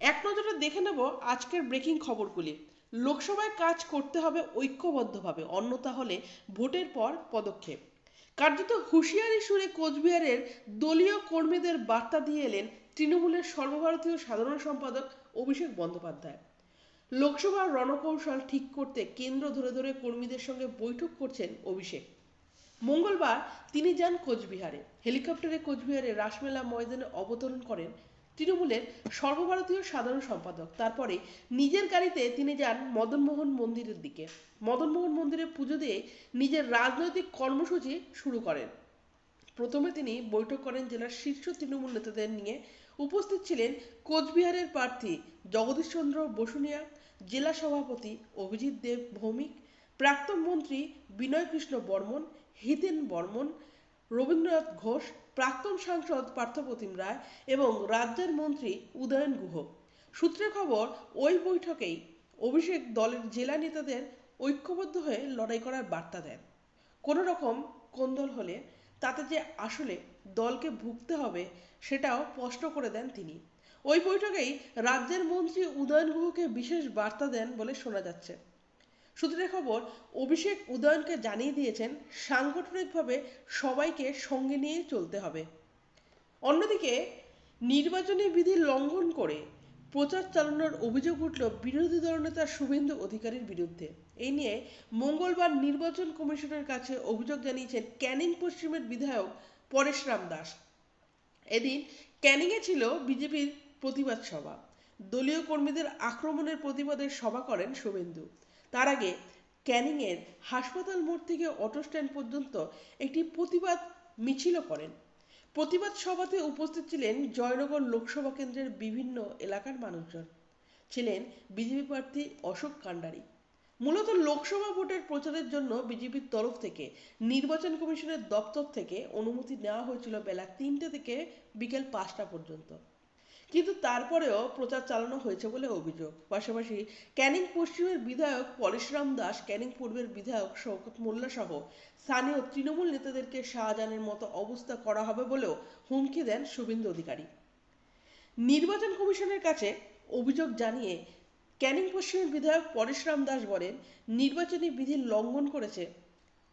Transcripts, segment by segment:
এক নজরে দেখে নেব আজকের ব্রেকিং খবরগুলি। লোকসভায় কাজ করতে হবে ঐক্যবদ্ধভাবে অন্যতা হলে ভোটের পর পদক্ষেপ। কার্যত হুঁশিয়ারি সুরে কোচবিহারের দলীয় কর্মীদের বার্তা দিয়ে এলেন তৃণমূলের সর্বভারতীয় সাধারণ সম্পাদক অভিষেক বন্দ্যোপাধ্যায়। লোকসভার রণকৌশল ঠিক করতে কেন্দ্র ধরে ধরে কর্মীদের সঙ্গে বৈঠক করছেন অভিষেক। মঙ্গলবার তিনি যান কোচবিহারে। হেলিকপ্টারে কোচবিহারে রাসমেলা ময়দানে অবতরণ করেন তৃণমূলের সর্বভারতীয় সাধারণ সম্পাদক। তারপরে নিজের গাড়িতে তিনি যান মদনমোহন মন্দিরের দিকে। মদনমোহন মন্দিরে পুজো দিয়ে নিজের রাজনৈতিক কর্মসূচি শুরু করেন। প্রথমে তিনি বৈঠক করেন জেলার শীর্ষ তৃণমূল নেতাদের নিয়ে। উপস্থিত ছিলেন কোচবিহারের প্রার্থী জগদীশচন্দ্র বসুনিয়া, জেলা সভাপতি অভিজিৎ দেব ভৌমিক, প্রাক্তন মন্ত্রী বিনয় কৃষ্ণ বর্মন, হিতেন বর্মন রবীন্দ্রনাথ ঘোষ, প্রাক্তন সাংসদ পার্থপ্রতিম রায় এবং রাজ্যের মন্ত্রী উদয়ন গুহ। সূত্রের খবর, ওই বৈঠকেই অভিষেক দলের জেলা নেতাদের ঐক্যবদ্ধ হয়ে লড়াই করার বার্তা দেন। কোনো রকম কোন্দল হলে তাতে যে আসলে দলকে ভুগতে হবে সেটাও স্পষ্ট করে দেন তিনি। ওই বৈঠকেই রাজ্যের মন্ত্রী উদয়ন গুহকে বিশেষ বার্তা দেন বলে শোনা যাচ্ছে। সূত্রের খবর, অভিষেক উদয়নকে জানিয়ে দিয়েছেন, সাংগঠনিকভাবে সবাইকে সঙ্গে নিয়ে চলতে হবে। অন্যদিকে, নির্বাচনী বিধি লঙ্ঘন করে প্রচার চালানোর অভিযোগ উঠল বিরোধী দলনেতা শুভেন্দু অধিকারীর বিরুদ্ধে। এই নিয়ে মঙ্গলবার নির্বাচন কমিশনের কাছে অভিযোগ জানিয়েছেন ক্যানিং পশ্চিমের বিধায়ক পরেশরাম দাস। এদিন ক্যানিংয়ে ছিল বিজেপির প্রতিবাদ সভা। দলীয় কর্মীদের আক্রমণের প্রতিবাদে সভা করেন শুভেন্দু। তার আগে ক্যানিংয়ের হাসপাতাল মোড় থেকে অটো স্ট্যান্ড পর্যন্ত একটি প্রতিবাদ মিছিলও করেন। প্রতিবাদ সভাতে উপস্থিত ছিলেন জয়নগর লোকসভা কেন্দ্রের বিভিন্ন এলাকার মানুষজন। ছিলেন বিজেপি প্রার্থী অশোক কান্ডারি। মূলত লোকসভা ভোটের প্রচারের জন্য বিজেপির তরফ থেকে নির্বাচন কমিশনের দপ্তর থেকে অনুমতি নেওয়া হয়েছিল বেলা তিনটে থেকে বিকেল পাঁচটা পর্যন্ত। কিন্তু তারপরেও প্রচার চালানো হয়েছে বলে অভিযোগ। পাশাপাশি ক্যানিং পশ্চিমের বিধায়ক পরেশরাম দাস, ক্যানিং পূর্বের বিধায়ক শওকত মোল্লা সহ স্থানীয় তৃণমূল নেতাদেরকে শাহজাহানের মতো অবস্থা করা হবে বলেও হুমকি দেন শুভেন্দু অধিকারী। নির্বাচন কমিশনের কাছে অভিযোগ জানিয়ে ক্যানিং পশ্চিমের বিধায়ক পরেশরাম দাস বলেন, নির্বাচনী বিধি লঙ্ঘন করেছে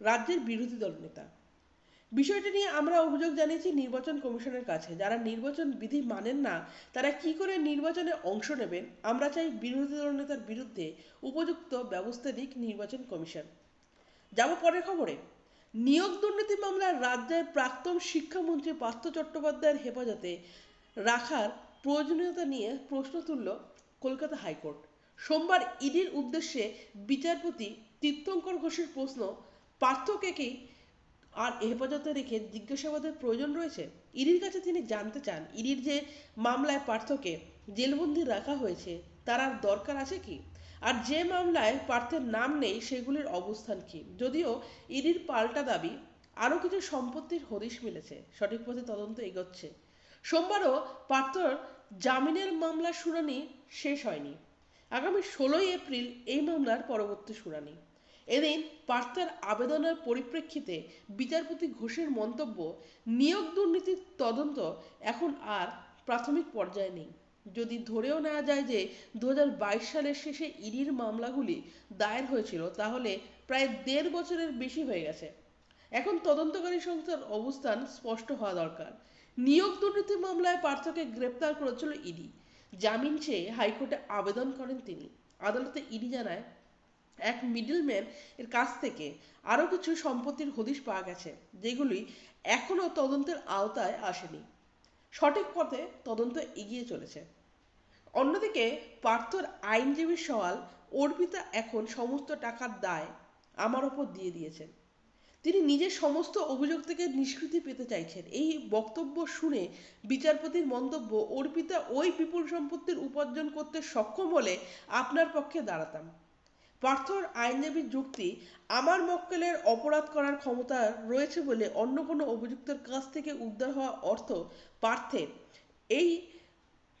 রাজ্যের বিরোধী দল নেতা। বিষয়টি নিয়ে আমরা অভিযোগ জানিয়েছি নির্বাচন কমিশনের কাছে। যারা নির্বাচন বিধি মানেন না, তারা কি করে নির্বাচনে অংশ নেবেন? আমরা চাই বিরোধী দলনেতার বিরুদ্ধে উপযুক্ত ব্যবস্থা দিক নির্বাচন কমিশন। যাব পরের খবরে। নিয়োগ দুর্নীতি মামলায় রাজ্যের প্রাক্তন শিক্ষামন্ত্রী পার্থ চট্টোপাধ্যায়ের হেফাজতে রাখার প্রয়োজনীয়তা নিয়ে প্রশ্ন তুলল কলকাতা হাইকোর্ট। সোমবার ইডির উদ্দেশ্যে বিচারপতি তীর্থঙ্কর ঘোষের প্রশ্ন, পার্থকে কি আর হেফাজতে রেখে জিজ্ঞাসাবাদের প্রয়োজন রয়েছে? ইডির কাছে তিনি জানতে চান, ইডির যে মামলায় পার্থকে জেলবন্দি রাখা হয়েছে, তার আর দরকার আছে কি? আর যে মামলায় পার্থের নাম নেই, সেগুলির অবস্থান কি? যদিও ইডির পাল্টা দাবি, আরও কিছু সম্পত্তির হদিশ মিলেছে। সঠিক পথে তদন্ত এগোচ্ছে। সোমবারও পার্থর জামিনের মামলার শুনানি শেষ হয়নি। আগামী ষোলোই এপ্রিল এই মামলার পরবর্তী শুনানি। এদিন পার্থার আবেদনের পরিপ্রেক্ষিতে বিচারপতি ঘোষের মন্তব্য, নিয়োগ দুর্নীতির তদন্ত এখন আর প্রাথমিক পর্যায়ে নেই। যদি ধরেও নেওয়া যায় যে দু সালের শেষে ইডির মামলাগুলি দায়ের হয়েছিল, তাহলে প্রায় দেড় বছরের বেশি হয়ে গেছে। এখন তদন্তকারী সংস্থার অবস্থান স্পষ্ট হওয়া দরকার। নিয়োগ দুর্নীতি মামলায় পার্থকে গ্রেপ্তার করেছিল ইডি। জামিন চেয়ে হাইকোর্টে আবেদন করেন তিনি। আদালতে ইডি জানায় এক মিডলম্যান এর কাছ থেকে আরও কিছু সম্পত্তির হদিশ পাওয়া গেছে, যেগুলি এখনও তদন্তের আওতায় আসেনি। সঠিক পথে তদন্ত এগিয়ে চলেছে। অন্যদিকে, পার্থর আইনজীবীর সওয়াল, অর্পিতা এখন সমস্ত টাকার দায় আমার ওপর দিয়ে দিয়েছেন। তিনি নিজের সমস্ত অভিযোগ থেকে নিষ্কৃতি পেতে চাইছেন। এই বক্তব্য শুনে বিচারপতির মন্তব্য, অর্পিতা ওই বিপুল সম্পত্তির উপার্জন করতে সক্ষম হলে আপনার পক্ষে দাঁড়াতাম। পার্থর আইনজীবীর যুক্তি আমার মক্কেলের অপরাধ করার ক্ষমতা রয়েছে বলে অন্য কোনো অভিযুক্তের কাছ থেকে উদ্ধার হওয়া অর্থ পার্থের। এই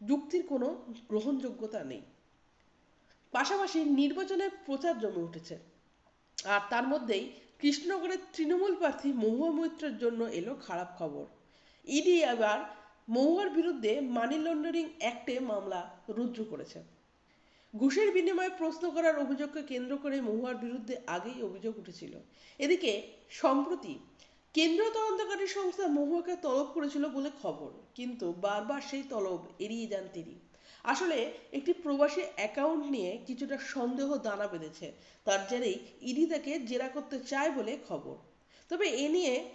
যুক্তির কোনো গ্রহণযোগ্যতা নেই। পাশাপাশি নির্বাচনের প্রচার জমে উঠেছে। আর তার মধ্যেই কৃষ্ণনগরের তৃণমূল প্রার্থী মহুয়া মৈত্রের জন্য এলো খারাপ খবর। ইডি আবার মহুয়ার বিরুদ্ধে মানি লন্ডারিং অ্যাক্টে মামলা রুজু করেছে। ঘুষের বিনিময়ে প্রশ্ন করার অভিযোগকে কেন্দ্র করে মহুয়ার বিরুদ্ধে আগেই অভিযোগ উঠেছিল। এদিকে, সম্প্রতি কেন্দ্রীয় তদন্তকারী সংস্থা মহুয়াকে তলব করেছিল বলে খবর, কিন্তু বারবার সেই তলব এড়িয়ে যান তিনি। আসলে, একটি প্রবাসী অ্যাকাউন্ট নিয়ে কিছুটা সন্দেহ দানা বেঁধেছে। তার জেরেই ইডি তাকে জেরা করতে চায় বলে খবর। তবে এ নিয়ে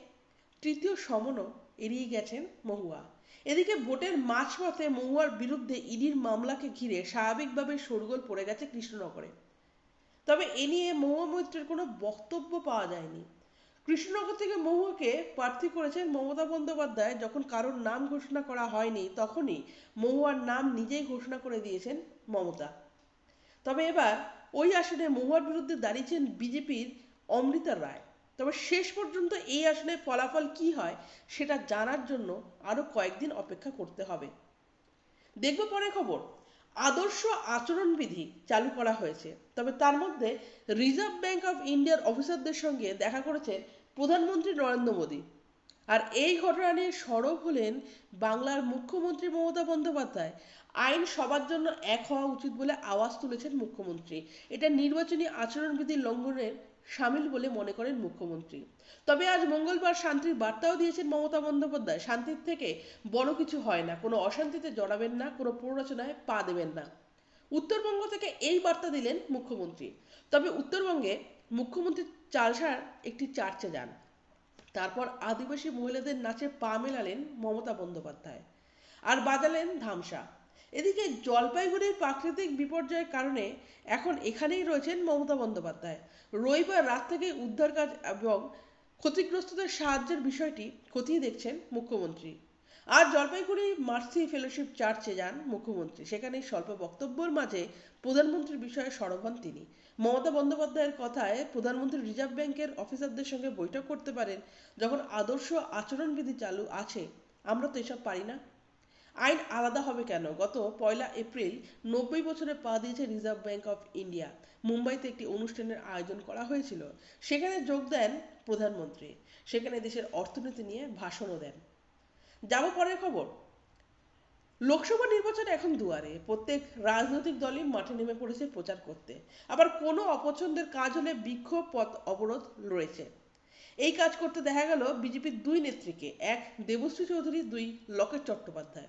তৃতীয় সমনও এড়িয়ে গেছেন মহুয়া। এদিকে ভোটের মাঝপথে মহুয়ার বিরুদ্ধে ইডির মামলাকে ঘিরে স্বাভাবিকভাবে শোরগোল পড়ে গেছে কৃষ্ণনগরে। তবে এ নিয়ে মহুয়া মৈত্রের কোনো বক্তব্য পাওয়া যায়নি। কৃষ্ণনগর থেকে মহুয়াকে প্রার্থী করেছেন মমতা বন্দ্যোপাধ্যায়। যখন কারোর নাম ঘোষণা করা হয়নি, তখনই মহুয়ার নাম নিজেই ঘোষণা করে দিয়েছেন মমতা। তবে এবার ওই আসনে মহুয়ার বিরুদ্ধে দাঁড়িয়েছেন বিজেপির অমৃতা রায়। তবে শেষ পর্যন্ত এই আসনে ফলাফল কি হয়, সেটা জানার জন্য আরও কয়েকদিন অপেক্ষা করতে হবে। দেখব পরে খবর। আদর্শ আচরণবিধি চালু করা হয়েছে। তবে তার মধ্যে রিজার্ভ ব্যাঙ্ক অফ ইন্ডিয়ার অফিসারদের সঙ্গে দেখা করেছে প্রধানমন্ত্রী নরেন্দ্র মোদী। আর এই ঘটনা নিয়ে সরব হলেন বাংলার মুখ্যমন্ত্রী মমতা বন্দ্যোপাধ্যায়। আইন সবার জন্য এক হওয়া উচিত বলে আওয়াজ তুলেছেন মুখ্যমন্ত্রী। এটা নির্বাচনী আচরণবিধি লঙ্ঘনের সামিল বলে মনে করেন মুখ্যমন্ত্রী। তবে আজ মঙ্গলবার শান্তির বার্তাও দিয়েছেন মমতা বন্দ্যোপাধ্যায়। শান্তির থেকে বড় কিছু হয় না। কোনো অশান্তিতে জড়াবেন না, কোনো প্ররোচনায় পা দেবেন না। উত্তরবঙ্গ থেকে এই বার্তা দিলেন মুখ্যমন্ত্রী। তবে উত্তরবঙ্গে মুখ্যমন্ত্রী চালসার একটি চার্চে যান। তারপর আদিবাসী মহিলাদের নাচে পা মেলালেন মমতা বন্দ্যোপাধ্যায় আর বাজালেন ধামসা। এদিকে জলপাইগুড়ির প্রাকৃতিক বিপর্যয়ের কারণে এখন এখানেই রয়েছেন মমতা বন্দ্যোপাধ্যায়। রবিবার রাত থেকে উদ্ধার কাজ এবং ক্ষতিগ্রস্তদের সাহায্যের বিষয়টি খতিয়ে দেখছেন মুখ্যমন্ত্রী। আজ জলপাইগুড়ি মার্সি ফেলোশিপ চার্চে যান মুখ্যমন্ত্রী। সেখানে স্বল্প বক্তব্যের মাঝে প্রধানমন্ত্রীর বিষয়ে সরব হন তিনি। মমতা বন্দ্যোপাধ্যায়ের কথায় প্রধানমন্ত্রী রিজার্ভ ব্যাংকের অফিসারদের সঙ্গে বৈঠক করতে পারেন যখন আদর্শ আচরণবিধি চালু আছে। আমরা তো এসব পারি না। আইন আলাদা হবে কেন? গত পয়লা এপ্রিল নব্বই বছরে পা দিয়েছে রিজার্ভ ব্যাংক অফ ইন্ডিয়া। মুম্বাইতে একটি অনুষ্ঠানের আয়োজন করা হয়েছিল। সেখানে যোগ দেন প্রধানমন্ত্রী। সেখানে দেশের অর্থনীতি নিয়ে ভাষণও দেন। যাব পরের খবর। লোকসভা নির্বাচন এখন দুয়ারে। প্রত্যেক রাজনৈতিক দলই মাঠে নেমে পড়েছে প্রচার করতে। আবার কোনো অপছন্দের কাজ হলে বিক্ষোভ পথ অবরোধ রয়েছে এই কাজ করতে দেখা গেল বিজেপির দুই নেত্রীকে। এক দেবশ্রী চৌধুরী, দুই লকেট চট্টোপাধ্যায়।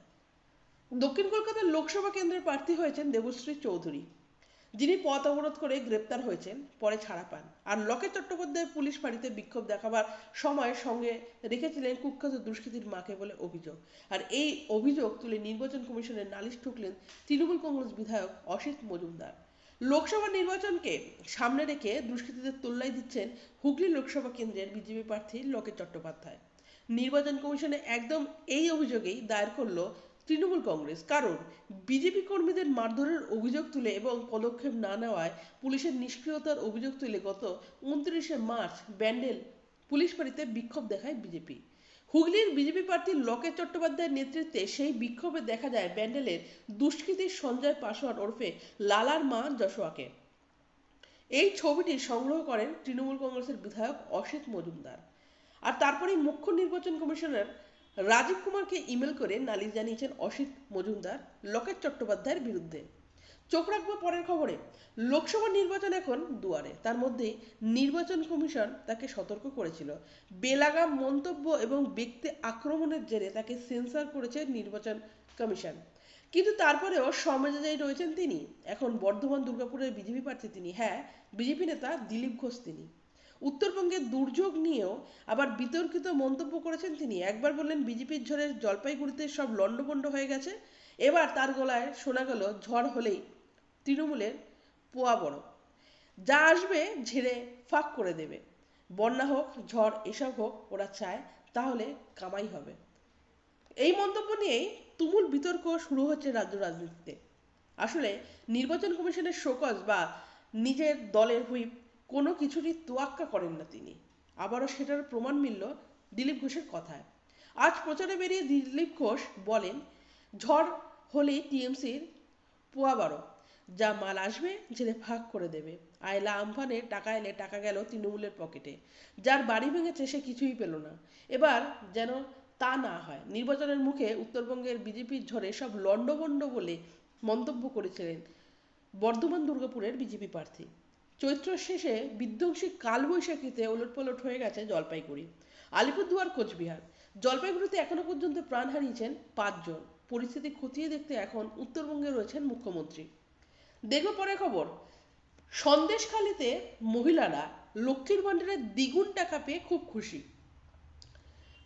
দক্ষিণ কলকাতার লোকসভা কেন্দ্রের প্রার্থী হয়েছেন দেবশ্রী চৌধুরী। যিনি পথ অবরোধ করে গ্রেপ্তার হয়েছেন, পরে ছাড়া পান। আর লকেট চট্টোপাধ্যায় পুলিশ ফাঁড়িতে বিক্ষোভ দেখাবার সময় সঙ্গে রেখেছিলেন কুখ্যাত দুষ্কৃতির মাকে বলে অভিযোগ। আর এই অভিযোগ তুলে নির্বাচন কমিশনের নালিশ ঠুকলেন তৃণমূল কংগ্রেস বিধায়ক অসিত মজুমদার। লোকসভা নির্বাচনকে সামনে রেখে দুষ্কৃতীদের তোল্লাই দিচ্ছেন হুগলি লোকসভা কেন্দ্রের বিজেপি প্রার্থী লকেট চট্টোপাধ্যায়। নির্বাচন কমিশনে একদম এই অভিযোগেই দায়ের করল তৃণমূল কংগ্রেস। কারণ, বিজেপি কর্মীদের মারধরের অভিযোগ তুলে এবং পদক্ষেপ না নেওয়ায় পুলিশের নিষ্ক্রিয়তার অভিযোগ তুলে গত উনত্রিশে মার্চ ব্যান্ডেল পুলিশ বাড়িতে বিক্ষোভ দেখায় বিজেপি। হুগলির বিজেপি প্রার্থী লকেট চট্টোপাধ্যায়ের নেতৃত্বে সেই বিক্ষোভে দেখা যায় ব্যান্ডেলের দুষ্কৃতী সঞ্জয় পাসওয়ান ওরফে লালার মা যশোয়াকে। এই ছবিটি সংগ্রহ করেন তৃণমূল কংগ্রেসের বিধায়ক অসিত মজুমদার। আর তারপরেই মুখ্য নির্বাচন কমিশনার রাজীব কুমারকে ইমেল করে নালিশ জানিয়েছেন অসিত মজুমদার, লকেট চট্টোপাধ্যায়ের বিরুদ্ধে। চোখ রাখব পরের খবরে। লোকসভা নির্বাচন এখন দুয়ারে। তার মধ্যে নির্বাচন কমিশন তাকে সতর্ক করেছিল। বেলাগাম মন্তব্য এবং ব্যক্তি আক্রমণের জেরে তাকে সেন্সার করেছে নির্বাচন কমিশন। কিন্তু তারপরেও সমেজাজাই রয়েছেন তিনি। এখন বর্ধমান দুর্গাপুরের বিজেপি প্রার্থী তিনি। হ্যাঁ বিজেপি নেতা দিলীপ ঘোষ তিনি। উত্তরবঙ্গের দুর্যোগ নিয়েও আবার বিতর্কিত মন্তব্য করেছেন তিনি। একবার বললেন, বিজেপির ঝড়ে জলপাইগুড়িতে সব লণ্ডভণ্ড হয়ে গেছে। এবার তার গলায় শোনা গেল, ঝড় হলেই তৃণমূলের পোয়া বড়। যা আসবে ঝেড়ে ফাঁক করে দেবে। বন্যা হোক, ঝড়, এসব হোক, ওরা চায় তাহলে কামাই হবে। এই মন্তব্য নিয়েই তুমুল বিতর্ক শুরু হচ্ছে রাজ্য রাজনীতিতে। আসলে নির্বাচন কমিশনের শোকজ বা নিজের দলের হুইপ কোনো কিছুরই তোয়াক্কা করেন না তিনি। আবারও সেটার প্রমাণ মিলল দিলীপ ঘোষের কথায়। আজ প্রচারে বেরিয়ে দিলীপ ঘোষ বলেন, ঝড় হলেই টিএমসির পোয়া বারো, যা মাল আসবে ঝেড়ে ভাগ করে দেবে। আয়লা আমফানে টাকা এলে টাকা গেল তৃণমূলের পকেটে। যার বাড়ি ভেঙেছে সে কিছুই পেল না। এবার যেন তা না হয়, নির্বাচনের মুখে উত্তরবঙ্গের বিজেপির ঝড়ে সব লণ্ডভণ্ড বলে মন্তব্য করেছিলেন বর্ধমান দুর্গাপুরের বিজেপি প্রার্থী। চৈত্র শেষে বিধ্বংসী কালবৈশাখীতে ওলটপালট হয়ে গেছে জলপাইগুড়ি। আলিপুরদুয়ার, কোচবিহার। জলপাইগুড়িতে এখনও পর্যন্ত প্রাণ হারিয়েছেন পাঁচজন। পরিস্থিতি খতিয়ে দেখতে এখন উত্তরবঙ্গে রয়েছেন মুখ্যমন্ত্রী। দেখব পরে খবর। সন্দেশখালিতে মহিলারা লক্ষ্মীর ভাণ্ডারের দ্বিগুণ টাকা পেয়ে খুব খুশি।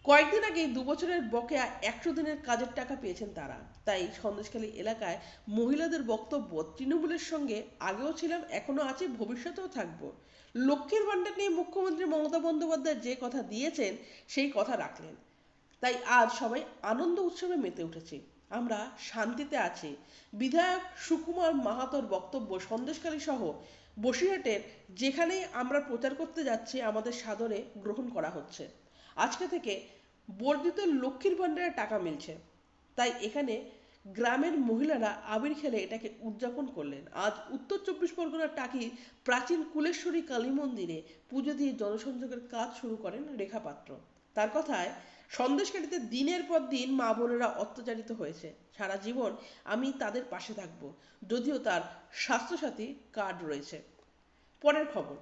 কয়েকদিন আগেই দু বছরের বকেয়া একশো দিনের কাজের টাকা পেয়েছেন তারা। তাই সন্দেশখালী এলাকায় মহিলাদের বক্তব্য তৃণমূলের সঙ্গে আগেও ছিলাম এখনও আছে, ভবিষ্যতেও থাকব। লক্ষ্মীর ভাণ্ডার নিয়ে মুখ্যমন্ত্রী মমতা বন্দ্যোপাধ্যায় যে কথা দিয়েছেন, সেই কথা রাখলেন। তাই আজ সবাই আনন্দ উৎসবে মেতে উঠেছে। আমরা শান্তিতে আছি। বিধায়ক সুকুমার মাহাতোর বক্তব্য সন্দেশকালী সহ বসিরহাটের যেখানেই আমরা প্রচার করতে যাচ্ছি, আমাদের সাদরে গ্রহণ করা হচ্ছে। আজকে থেকে বর্ধিত লক্ষ্মীর ভাণ্ডারে টাকা মিলছে। তাই এখানে গ্রামের মহিলারা আবির খেলে এটাকে উদযাপন করলেন। আজ উত্তর চব্বিশ পরগনার টাকি প্রাচীন কুলেশ্বরী কালী মন্দিরে পুজো দিয়ে জনসংযোগের কাজ শুরু করেন রেখা পাত্র। তার কথায় সন্দেশকারীতে দিনের পর দিন মা বোনেরা অত্যাচারিত হয়েছে। সারা জীবন আমি তাদের পাশে থাকব, যদিও তার স্বাস্থ্যসাথী কার্ড রয়েছে। পরের খবর।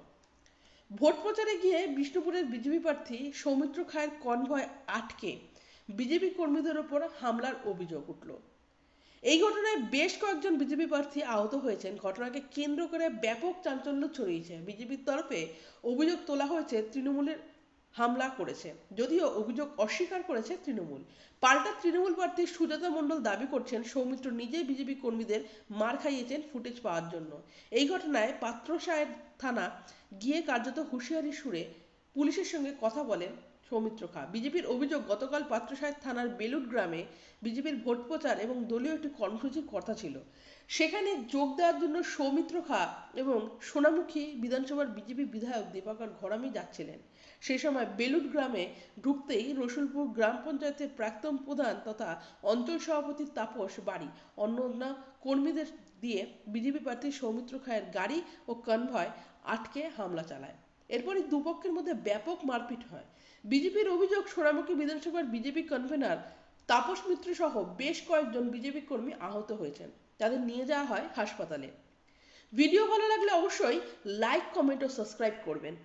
ভোট প্রচারে গিয়ে বিষ্ণুপুরের বিজেপি প্রার্থী সৌমিত্র খায়ের কনভয় আটকে বিজেপি কর্মীদের ওপর হামলার অভিযোগ উঠল। এই ঘটনায় বেশ কয়েকজন বিজেপি প্রার্থী আহত হয়েছেন। ঘটনাকে কেন্দ্র করে ব্যাপক চাঞ্চল্য ছড়িয়েছে। বিজেপির তরফে অভিযোগ তোলা হয়েছে, তৃণমূলের হামলা করেছে। যদিও অভিযোগ অস্বীকার করেছে তৃণমূল। পাল্টা তৃণমূল প্রার্থী সুজাতা মণ্ডল দাবি করছেন, সৌমিত্র নিজেই বিজেপি কর্মীদের মার খাইয়েছেন ফুটেজ পাওয়ার জন্য। এই ঘটনায় পাত্রসায়ের থানা গিয়ে কার্যত হুঁশিয়ারি সুরে পুলিশের সঙ্গে কথা বলেন সৌমিত্র খা। বিজেপির অভিযোগ, গতকাল পাত্রসাহেব থানার বেলুট গ্রামে বিজেপির ভোট প্রচার এবং দলীয় একটি কর্মসূচির কথা ছিল। সেখানে যোগ দেওয়ার জন্য সৌমিত্র খা এবং সোনামুখী বিধানসভার বিজেপি বিধায়ক দীপাকর ঘরামি যাচ্ছিলেন। সেই সময় বেলুট গ্রামে ঢুকতেই রসুলপুর গ্রাম পঞ্চায়েতের প্রাক্তন প্রধান তথা অঞ্চল সভাপতি তাপস বাড়ি অন্য কর্মীদের দিয়ে বিজেপি প্রার্থী সৌমিত্র খায়ের গাড়ি ও কনভয় আটকে হামলা চালায়। এরপরই দুপক্ষের মধ্যে ব্যাপক মারপিট হয়। বিজেপির অভিযোগ সোনামুখী বিধানসভার বিজেপি কনভেনার তাপস মিত্র সহ বেশ কয়েকজন বিজেপি কর্মী আহত হয়েছেন। তাদের নিয়ে যাওয়া হয় হাসপাতালে। ভিডিও ভালো লাগলে অবশ্যই লাইক কমেন্ট ও সাবস্ক্রাইব করবেন।